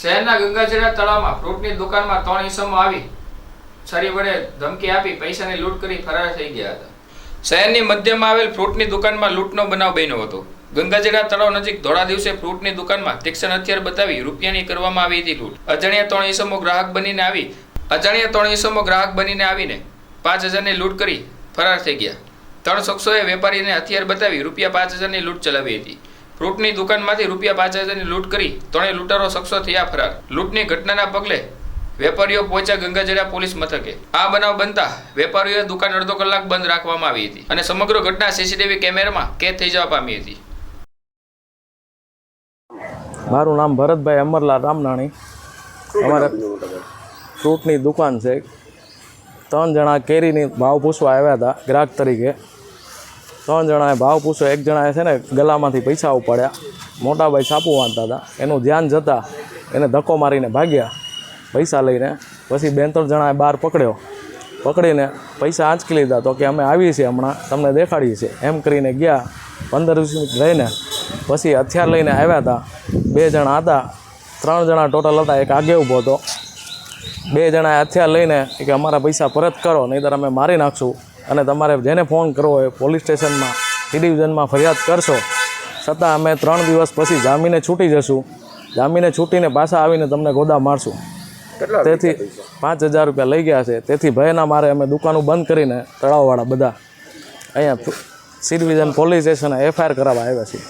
શહેરના ગંગાજળા તળાવમાં ફ્રૂટની દુકાનમાં ત્રણ ઈસમો આવી, છરી વડે ધમકી આપી, પૈસાની લૂંટ કરી ફરાર થઈ ગયા હતા. શહેરની મધ્યમાં આવેલ ફ્રૂટની દુકાનમાં લૂંટનો બનાવ બન્યો હતો. ગંગાજળા તળાવ નજીક ધોળા દિવસે ફ્રૂટની દુકાનમાં તીક્ષણ હથિયાર બતાવી રૂપિયાની કરવામાં આવી હતી લૂંટ. અજાણ્યા ત્રણ ઈસમો ગ્રાહક બનીને આવી, અજાણ્યા ત્રણ ઈસમો ગ્રાહક બનીને આવીને પાંચ હજારની લૂંટ કરી ફરાર થઈ ગયા. ત્રણ શખ્સોએ વેપારીને હથિયાર બતાવી રૂપિયા પાંચ હજારની લૂંટ ચલાવી હતી. ફ્રૂટની દુકાનમાંથી રૂપિયા પાંચ હજારની લૂંટ કરી ત્રણેય લૂંટારો શખ્સો થયા ફરાર. લૂંટની ઘટનાના પગલે વેપારીઓ પહોંચ્યા ગંગાજળા પોલીસ મથકે. આ બનાવ બનતા વેપારીઓએ દુકાન અડધો કલાક બંધ રાખવામાં આવી હતી અને સમગ્ર ઘટના સીસીટીવી કેમેરામાં કેદ થઈ જવા પામી હતી. મારું નામ ભરતભાઈ અમરલાલ રામનાણી. અમારે ફ્રૂટની દુકાન છે. ત્રણ જણા કેરીની ભાવ પૂછવા આવ્યા હતા ગ્રાહક તરીકે. ત્રણ જણાએ ભાવ પૂછ્યો. એક જણાએ છે ને ગલામાંથી પૈસા ઉપાડ્યા મોટાભાઈ સાપુ વાંચતા હતા. એનું ધ્યાન જતાં એને ધક્કો મારીને ભાગ્યા પૈસા લઈને. પછી બે ત્રણ જણાએ બહાર પકડ્યો. પકડીને પૈસા આંચકી લીધા. તો કે અમે આવીએ છીએ હમણાં. તમને દેખાડીએ છીએ. એમ કરીને ગયા પંદર વીસ મિનિટ રહીને. પછી હથિયાર લઈને આવ્યા હતા. બે જણા હતા. ત્રણ જણા ટોટલ હતા. એક આગે ઊભો હતો. બે જણાએ હથિયાર લઈને કે અમારા પૈસા પરત કરો, નહીંતર અમે મારી નાખશું. અને તમારે જેને ફોન કરવો હોય પોલીસ સ્ટેશનમાં સી ડિવિઝનમાં ફરિયાદ કરશો. છતાં અમે ત્રણ દિવસ પછી જામીને છૂટી જશું. જામીને છૂટીને પાછા આવીને તમને ગોદા મારશું. તેથી પાંચ હજાર રૂપિયા લઈ ગયા છે. તેથી ભયના મારે અમે દુકાનો બંધ કરીને તળાવવાળા બધા અહીંયા સી ડિવિઝન પોલીસ સ્ટેશને એફઆઈઆર કરાવવા આવ્યા છીએ.